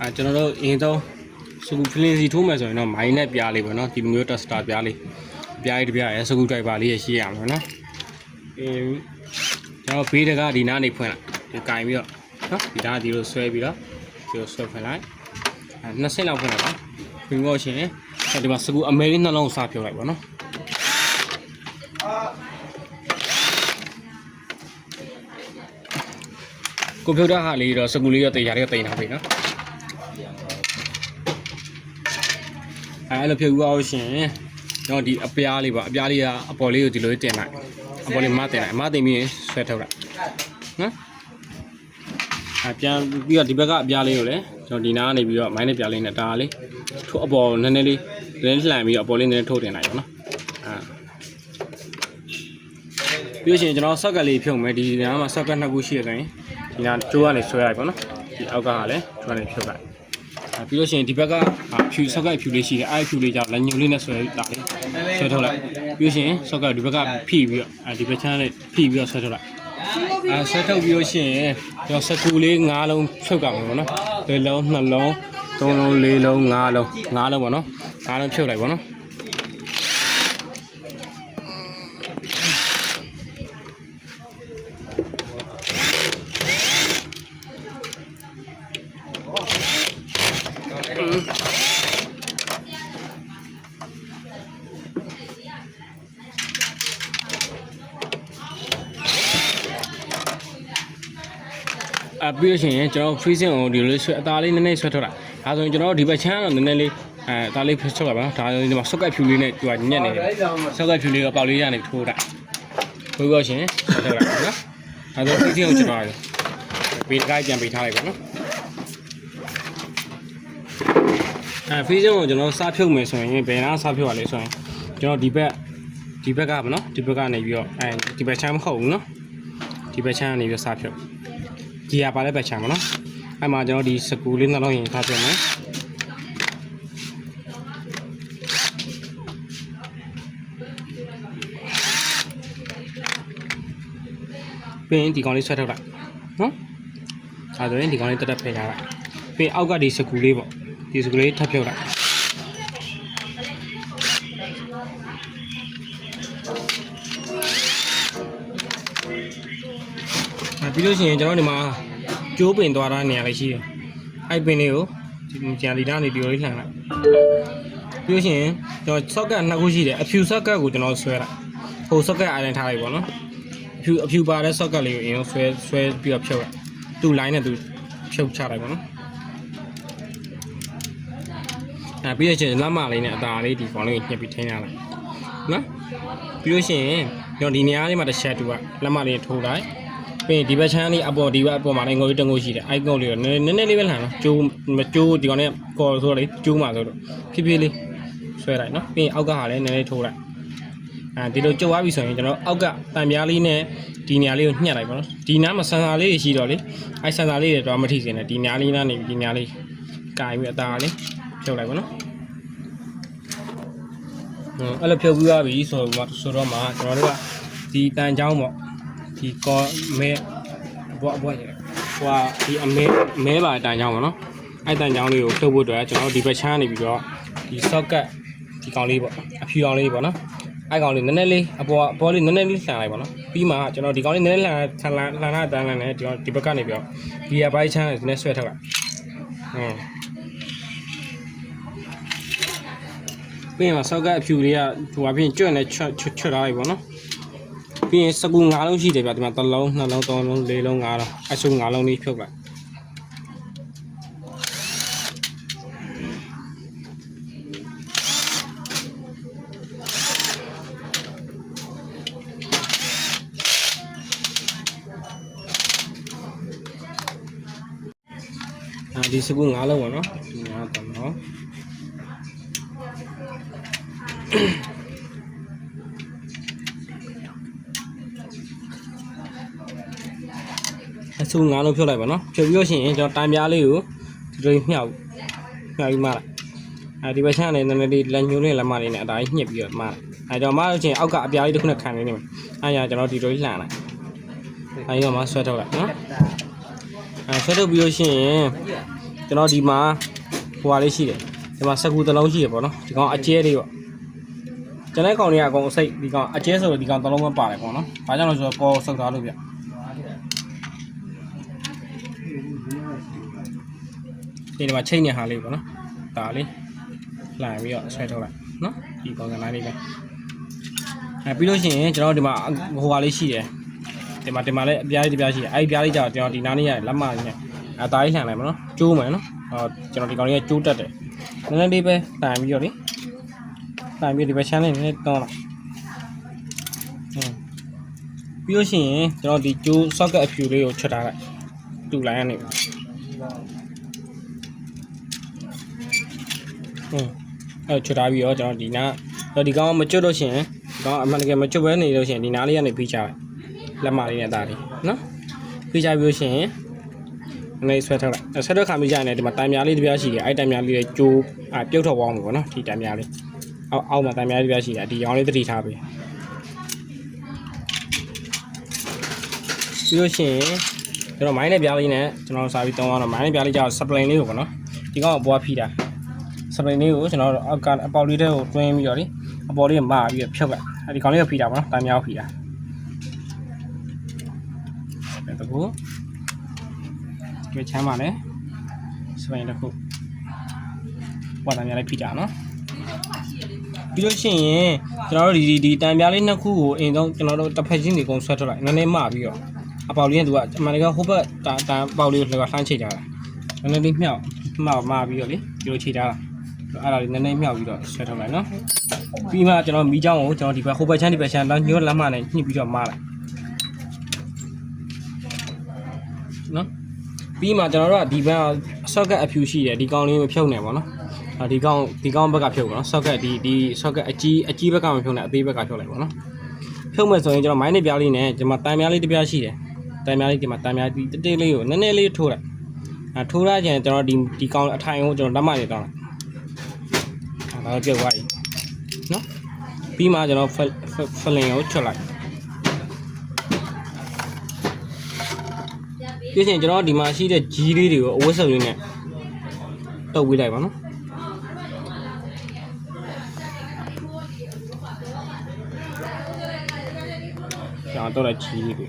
အဲကျွန်တော်တို့အရင်ဆုံးစကူဖလင်းစီထိုးမယ်ဆိုရင်တော့မိုင်းနဲ့ပြားလေးပေါ့နော်ဒီလိုမျိုးတက်စတာပြားလေးပြားလေးတစ်ပြားရယ်စကူဒရိုက်ဘာလေးရရှိရမှာနော်အင်းကျွန်တော်ဘေးတကဒီနားနေဖွင့်လိုက်ဒီကင်ပြီးတော့နော်ဒီနားဒီလိုဆွဲပြီးတော့ဒီလိုဆွဲဖွင့်လိုက်အဲနှစ်ဆင့်လောက်ဖွင့်လိုက်ပါပြီးတော့ရှင်အဲဒီမှာစကူအမဲလေးနှလုံးစပြုတ်လိုက်ပါနော်ကိုဖြုတ်တာဟာလေးတော့စကူလေးရောတေးရလေးရောတိန်ထားပြီနော် အဲအဲ့လိုဖြုတ်ယူအောင်ရှင်တော့ဒီအပြားလေးပါအပြားလေးကအပေါ်လေးကိုဒီလိုတင်လိုက်အပေါ်လေးမတင်လိုက်မတင်ပြီးရင်ဆွဲထုတ်လိုက်နော်အပြန်ပြီးတော့ဒီဘက်ကအပြားလေးကိုလည်းကျွန်တော်ဒီနားကနေပြီးတော့မိုင်းနဲ့ပြားလေးနဲ့တားလေးထို့အပေါ်နည်းနည်းလေးလင်းလှန်ပြီးတော့အပေါ်လေးနည်းနည်းထုတ်တင်လိုက်ရောနော်အာပြီးလို့ရှိရင်ကျွန်တော်ဆက်ကလေးဖြုတ်မယ်ဒီနားမှာဆက်ကနှစ်ခုရှိရခိုင်ဒီနားကျိုးကနေဆွဲလိုက်ပါနော်ဒီအောက်ကကလည်းကျိုးကနေဖြုတ်လိုက်အဲ ပြီးလို့ရှိရင်ဒီဘက်ကအာဖြူဆောက်ကဖြူလေးရှိတယ်အဲ့ဖြူလေးကြောင့်လက်ညှိုးလေးနဲ့ဆွဲတာလေးဆွဲထုတ်လိုက်ပြီးလို့ရှိရင်ဆောက်ကဒီဘက်ကဖိပြီးတော့အဲဒီဘက်ချမ်းလေးဖိပြီးတော့ဆွဲထုတ်လိုက်အဲဆွဲထုတ်ပြီးလို့ရှိရင်ကျွန်တော်စကူလေး၅လုံးဖြုတ်ကြမှာပေါ့နော်တစ်လုံးနှစ်လုံးသုံးလုံးလေးလုံး၅လုံး၅လုံးပေါ့နော်၅လုံးဖြုတ်လိုက်ပေါ့နော် အပြီးလို့ရှိရင်ကျွန်တော် freezing ကိုဒီလိုဆွဲအသားလေးနည်းနည်းဆွဲထုတ်လိုက်ဒါဆိုရင်ကျွန်တော်ဒီဘက်ချမ်းတော့နည်းနည်းလေးအဲအသားလေးဖြုတ်ထုတ်လိုက်ပါနော်ဒါဆိုရင်ဒီမှာဆောက်ကဖြူလေးနဲ့သူကညက်နေတယ်ဆောက်ကဖြူလေးကပေါက်လေးရနေထိုးတာထိုးပြီးတော့ရှင်ဆွဲထုတ်လိုက်နော်ဒါဆို freezing ကိုကျွန်တော်ဘေးတစ်ခါပြန်ပေးထားလိုက်ပါနော်အဲ freezing ကိုကျွန်တော်စားဖြုတ်မယ်ဆိုရင်ဘယ်နာစားဖြုတ်ရလဲဆိုရင်ကျွန်တော်ဒီဘက်ဒီဘက်ကပါနော်ဒီဘက်ကနေပြီးတော့အဲဒီဘက်ချမ်းမဟုတ်ဘူးနော်ဒီဘက်ချမ်းကနေပြီးတော့စားဖြုတ် ဒီရပါတဲ့ဘက်ချမ်းပါနော်အဲ့မှာကျွန်တော်ဒီစကူလေးနှလုံးရင်ထားပြမယ်ပြီးရင်ဒီကောင်လေးဆွဲထုတ်လိုက်နော်အဲဆိုရင်ဒီကောင်လေးတက်တက်ဖယ်ထားလိုက်ပြီးရင်အောက်ကဒီစကူလေးပေါ့ဒီစကူလေးထပ်ဖြုတ်လိုက် ပြီးလို့ရှိရင်ကျွန်တော်ဒီမှာကျိုးပင်သွားတာနေရာလေးရှိတယ်အဲ့ပင်လေးကိုဒီကြံလီတာနေဒီလိုလေးလှန်လိုက်ပြီးလို့ရှိရင်ကျွန်တော် socket နှစ်ခုရှိတယ်အဖြူ socket ကိုကျွန်တော်ဆွဲလိုက်ဟို socket အိုင်လန်ထားလိုက်ပေါ့နော်အဖြူအဖြူပါတဲ့ socket လေးကိုအရင်ဆွဲဆွဲပြီးတော့ဖြုတ်လိုက်သူ့ line နဲ့သူဖြုတ်ချလိုက်ပေါ့နော်အဲပြီးရချင်းလက်မလေးနဲ့အသားလေးဒီကောင်လေးကိုညှက်ပြီးထိန်းရလိုက်နော်ပြီးလို့ရှိရင်ကျွန်တော်ဒီနေရာလေးမှာတစ်ချက်တူကလက်မလေးထိုးလိုက် ပြီးရင်ဒီဘက်ချမ်းလေးအပေါ်ဒီဘက်အပေါ်မှာလည်းငုံလေးတငုံရှိတယ်အိုက်ငုံလေးတော့နည်းနည်းနည်းလေးပဲလှန်နော်ကျိုးမကျိုးဒီကောင်နဲ့ကော်ဆိုတော့လေကျိုးမှာဆိုတော့ဖြည်းဖြည်းလေးဆွဲလိုက်နော်ပြီးရင်အောက်ကဟာလည်းနည်းနည်းထိုးလိုက်အဲဒီလိုကျုပ်သွားပြီဆိုရင်ကျွန်တော်အောက်ကတံပြားလေးနဲ့ဒီနေရာလေးကိုညှက်လိုက်ပါနော်ဒီနားမှာဆန်ဆာလေးတွေရှိတော့လေအဲဆန်ဆာလေးတွေတော့မထိစင်နဲ့ဒီနေရာလေးနားနေဒီနေရာလေးကင်ပြီးအသားလေးဖြုတ်လိုက်ပါနော်အဲ့လိုဖြုတ်ပြီးသွားပြီဆိုတော့ဆိုတော့မှကျွန်တော်တို့ကဒီတန်ချောင်းပေါ့ ဒီကောမဲအဘောအဘောရေဟိုဟာဒီအမဲမဲပါတန်ချောင်းပေါ့နော်အဲ့တန်ချောင်းလေးကိုထုတ်ဖို့အတွက်ကျွန်တော်ဒီဘက်ချမ်းနေပြီးတော့ဒီ socket ဒီကောင်လေးပေါ့အဖြူကောင်လေးပေါ့နော်အဲ့ကောင်လေးနည်းနည်းလေးအပေါ်အပေါ်လေးနည်းနည်းလေးလှန်လိုက်ပေါ့နော်ပြီးမှကျွန်တော်ဒီကောင်လေးနည်းနည်းလှန်လှန်လှန်လှန်လာတန်းလှန်နေဒီကောင်ဒီဘက်ကနေပြီးတော့ဒီရပိုင်းချမ်းနဲ့ဆွဲထုတ်လိုက်ဟင်းပြီးရင် socket အဖြူလေးကဟိုဟာပြင်ကျွတ်နေချွတ်ချွတ်ချွတ်ထားလိုက်ပေါ့နော် ပြီးရင်စကူ၅လုံးရှိတယ်ဗျဒီမှာတစ်လုံးနှစ်လုံးသုံးလုံးလေးလုံး၅လုံးအဆု၅လုံးလေးဖြုတ်လိုက်အဲဒီစကူ၅လုံးပေါ့နော်ဒီ၅တော့နော် အဆု၅လုံးဖြုတ်လိုက်ပါနော်ဖြုတ်ပြီးလို့ရှိရင်ကျွန်တော်တိုင်ပြားလေးကိုဒီလိုမြှောက်မြှောက်ပြီးမှလိုက်အဲဒီဘက်ချမ်းနဲ့နည်းနည်းလေးလက်ညှိုးလေးလက်မလေးနဲ့အသားကြီးညှစ်ပြီးတော့မှလိုက်အဲကျွန်တော်မှလို့ရှိရင်အောက်ကအပြားလေးတစ်ခုနဲ့ခံနေနေမှာအဲညာကျွန်တော်ဒီလိုကြီးလှန်လိုက်အဲဒီတော့မှဆွဲထုတ်လိုက်နော်အဲဆွဲထုတ်ပြီးလို့ရှိရင်ကျွန်တော်ဒီမှာဟိုဟာလေးရှိတယ်ဒီမှာစကူတစ်လုံးရှိရပေါ့နော်ဒီကောင်အကျဲလေးပေါ့ကျွန်တဲ့ကောင်တွေကအကုန်အစိတ်ဒီကောင်အကျဲဆိုတော့ဒီကောင်တစ်လုံးပဲပါတယ်ပေါ့နော်ဘာကြောင့်လဲဆိုတော့ကောဆုပ်ထားလို့ဗျ ဒီမှာချိန်နေဟာလေးပေါ့နော်ဒါလေးလှန်ပြီးတော့ဆွဲထုတ်လိုက်နော်ဒီကောင်ကနိုင်လေးပဲအဲပြီးလို့ရှိရင်ကျွန်တော်ဒီမှာဟိုဟာလေးရှိတယ်ဒီမှာဒီမှာလည်းအပြားလေးတစ်ပြားရှိတယ်အဲ့ဒီပြားလေးကြောင့်ကျွန်တော်ဒီနားလေးရလက်မလေးနဲ့အသားလေးလှန်လိုက်ပါနော်ကျိုးမယ်နော်ဟောကျွန်တော်ဒီကောင်လေးကကျိုးတက်တယ်နည်းနည်းလေးပဲလှန်ပြီးတော့လေလှန်ပြီးဒီဘက်ချမ်းလေးနည်းနည်းတောင်းလိုက်ဟင်းပြီးလို့ရှိရင်ကျွန်တော်ဒီကျိုး socket အဖြူလေးကိုချက်ထားလိုက်တူလိုက်ရနေပါ ဟင်းအဲ့ချက်ထားပြီးတော့ကျွန်တော်ဒီနားတော့ဒီကောင်မကျွတ်လို့ရှိရင်ဒီကောင်အမှန်တကယ်မကျွတ်ဘဲနေလို့ရှိရင်ဒီနားလေးကနေပြီးချလိုက်လက်မလေးနဲ့ဒါလေးနော်ပြီးချပြီးလို့ရှိရင်အနေဆွဲထုတ်လိုက်ဆွဲထုတ်ခါပြီးကြရင်လည်းဒီမှာတိုင်များလေးတစ်ပြားရှိတယ်အဲ့တိုင်များလေးရဲ့ကျိုးအပြုတ်ထွက်သွားမှာပေါ့နော်ဒီတိုင်များလေးအောက်အောက်မှာတိုင်များလေးတစ်ပြားရှိတယ်ဒီရောင်လေးသတိထားပေးပြီးလို့ရှိရင်ကျွန်တော်မိုင်းနဲ့ပြားလေးနဲ့ကျွန်တော်စာပြီးတောင်းအောင်မိုင်းနဲ့ပြားလေးကြောက်စပလင်လေးကိုပေါ့နော်ဒီကောင်ကအပေါ်ဖိတာ စပလင်လေးကိုကျွန်တော်အောက်ကအပေါက်လေးတွေကိုတွင်းပြီးတော့လေအပေါ်လေးကမာပြီးတော့ဖြုတ်လိုက်အဲဒီကောင်လေးကဖိတာပေါ့နော်တိုင်များကိုဖိတာအဲ့ဒါကိုဒီချမ်းပါလေစပလင်တစ်ခုဝါတိုင်များလေးဖိတာနော်ပြီးလို့ရှိရင်ကျွန်တော်တို့ဒီဒီဒီတန်ပြားလေးနှစ်ခုကိုအိမ်တော့ကျွန်တော်တို့တစ်ဖက်ချင်းတွေကုန်ဆွဲထုတ်လိုက်နည်းနည်းမပြီးတော့အပေါက်လေးကသူကအမှန်တကယ်ဟိုဘက်တန်တန်ပေါက်လေးကိုလှမ်းချိတ်ထားတာနည်းနည်းလေးမြောက်မှောက်မှပြီးတော့လေဒီလိုချိတ်ထားတာ အဲ့ဒါလေးနည်းနည်းမြောက်ပြီးတော့ဆွဲထုတ်လိုက်နော်ပြီးမှကျွန်တော်မီးချောင်းကိုကျွန်တော်ဒီဘက်ဟိုဘက်ချမ်းဒီဘက်ချမ်းတော့ညှို့လက်မနဲ့ညှိပြီးတော့မလိုက်နော်ပြီးမှကျွန်တော်တို့ကဒီဘက် socket အဖြူရှိတယ်ဒီကောင်လေးမဖြုတ်နဲ့ပေါ့နော်အာဒီကောင်ဒီကောင်ဘက်ကဖြုတ်ပါနော် socket ဒီဒီ socket အကြီးအကြီးဘက်ကမဖြုတ်နဲ့အသေးဘက်ကဖြုတ်လိုက်ပါနော်ဖြုတ်မယ်ဆိုရင်ကျွန်တော်မိုင်းနဲ့ပြားလေးနဲ့ဒီမှာတန်ပြားလေးတစ်ပြားရှိတယ်တန်ပြားလေးဒီမှာတန်ပြားဒီတိတိလေးကိုနည်းနည်းလေးထိုးလိုက်အာထိုးရခြင်းကျွန်တော်ဒီဒီကောင်အထိုင်ကိုကျွန်တော်လက်မနေတောင်းလိုက် ဒါတော့ပြုတ်သွားပြီနော်ပြီးမှကျွန်တော်ဖလင်ကိုချွတ်လိုက်ပြီးရင်ကျွန်တော်ဒီမှာရှိတဲ့ဂျီးလေးတွေကိုအဝတ်စုံလေးနဲ့တုပ်ဝေးလိုက်ပါနော်ကျွန်တော်တော့လိုက်ချီးလေးတွေ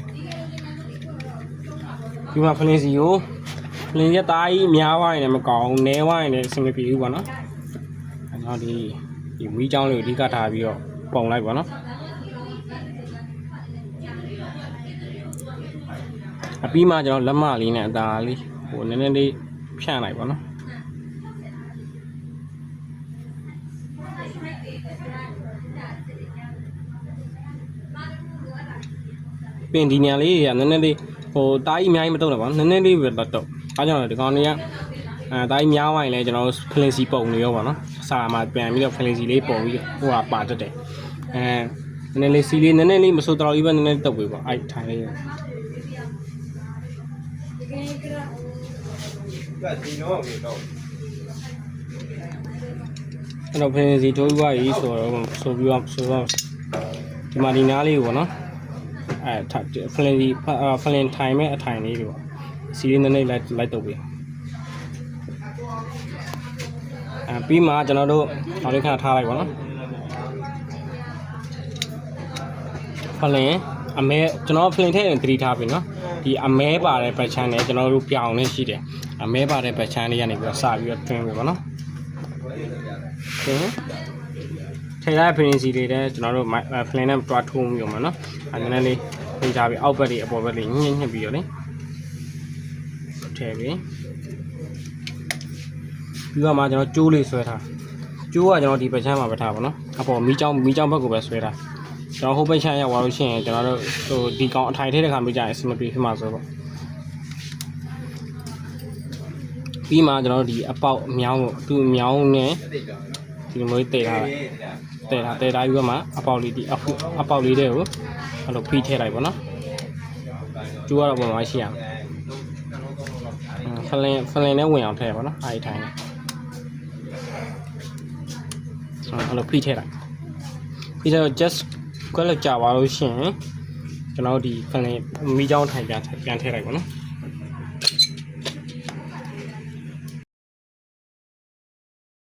ဒီမှာဖလင်စီကိုဖလင်ရသားကြီးများသွားရင်လည်းမကောင်းဘူးနဲသွားရင်လည်းအဆင်မပြေဘူးပေါ့နော် အဲတော့ဒီဒီမီးချောင်းလေးကိုအဓိကထားပြီးတော့ပုံလိုက်ပေါ့နော်အပြီးမှကျွန်တော်လက်မလေးနဲ့အသာလေးဟိုနည်းနည်းလေးဖြန့်လိုက်ပေါ့နော်ပင်ဒီညာလေးတွေကနည်းနည်းလေးဟိုတားကြီးအများကြီးမတုံးတော့ပါဘူးနည်းနည်းလေးပဲတော့တော့အားကြောင့်လည်းဒီကောင်တွေကအဲတားကြီးများဝိုင်းလဲကျွန်တော်ဖလင်စီပုံနေရောပါနော် စာမှာပြန်ပြီးတော့ဖလင်စီလေးပုံပြီးဟိုကပါတတ်တယ်အဲနည်းနည်းလေးစီလေးနည်းနည်းလေးမဆိုးတော်ကြီးပဲနည်းနည်းတုပ်ပေးပါအဲ့ထိုင်လေးကဒီတော့မြေတော့အဲ့တော့ဖင်စီထိုးပြီးွားပြီဆိုတော့ဆိုပြီးတော့ဆိုတော့ဒီမှာဒီနားလေးကိုပေါ့နော်အဲဖလင်စီဖလင်ထိုင်မဲ့အထိုင်လေးတွေပေါ့စီလေးနည်းနည်းလိုက်လိုက်တော့ပြီ ပြီးမှကျွန်တော်တို့ဟောလေးခဏထားလိုက်ပါနော်ဖလင်အမဲကျွန်တော်ဖလင်ထည့်ရင်သတိထားပြီနော်ဒီအမဲပါတဲ့ဘက်ချမ်းနဲ့ကျွန်တော်တို့ပြောင်းနေရှိတယ်အမဲပါတဲ့ဘက်ချမ်းလေးကနေပြီးတော့စပြီးတော့တွင်းပြီပေါ့နော်ဟင်ထေရဖရင်စီတွေတဲ့ကျွန်တော်တို့ဖလင်နဲ့တွားထိုးမျိုးမှာနော်အဲနည်းနည်းလေးဖိထားပြီးအောက်ဘက်တွေအပေါ်ဘက်တွေညှင်းညှစ်ပြီးတော့လေထဲပြီး ပြီးတော့မှကျွန်တော်ကျိုးလေးဆွဲထားကျိုးကကျွန်တော်ဒီပချမ်းမှာပဲထားပါနော်အပေါ်မီးချောင်းမီးချောင်းဘက်ကိုပဲဆွဲထားကျွန်တော်ဟိုဘက်ချမ်းရောက်သွားလို့ရှိရင်ကျွန်တော်တို့ဟိုဒီကောင်အထိုင်ထဲတဲ့ခါမျိုးကြရင်အဆင်မပြေဖြစ်မှာဆိုတော့ပြီးမှကျွန်တော်တို့ဒီအပေါက်အမြောင်းကိုသူ့အမြောင်းနဲ့ဒီလိုမျိုးတည်ထားတယ်တည်ထားတည်ထားပြီးတော့မှအပေါက်လေးဒီအဖုအပေါက်လေးတွေကိုအဲ့လိုဖိထည့်လိုက်ပါတော့ကျိုးကတော့ပုံမှန်ရှိရအောင်ဖလင်ဖလင်နဲ့ဝင်အောင်ထည့်ပါတော့အဲ့ဒီထိုင် အဲ့လိုဖိထည့်လိုက်ပြီးတော့ just ကွက်လောက်ကြာပါလို့ရှိရင်ကျွန်တော်ဒီဖလင်မီးချောင်းထိုင်ပြန်ပြန်ထည့်လိုက်ပါတော့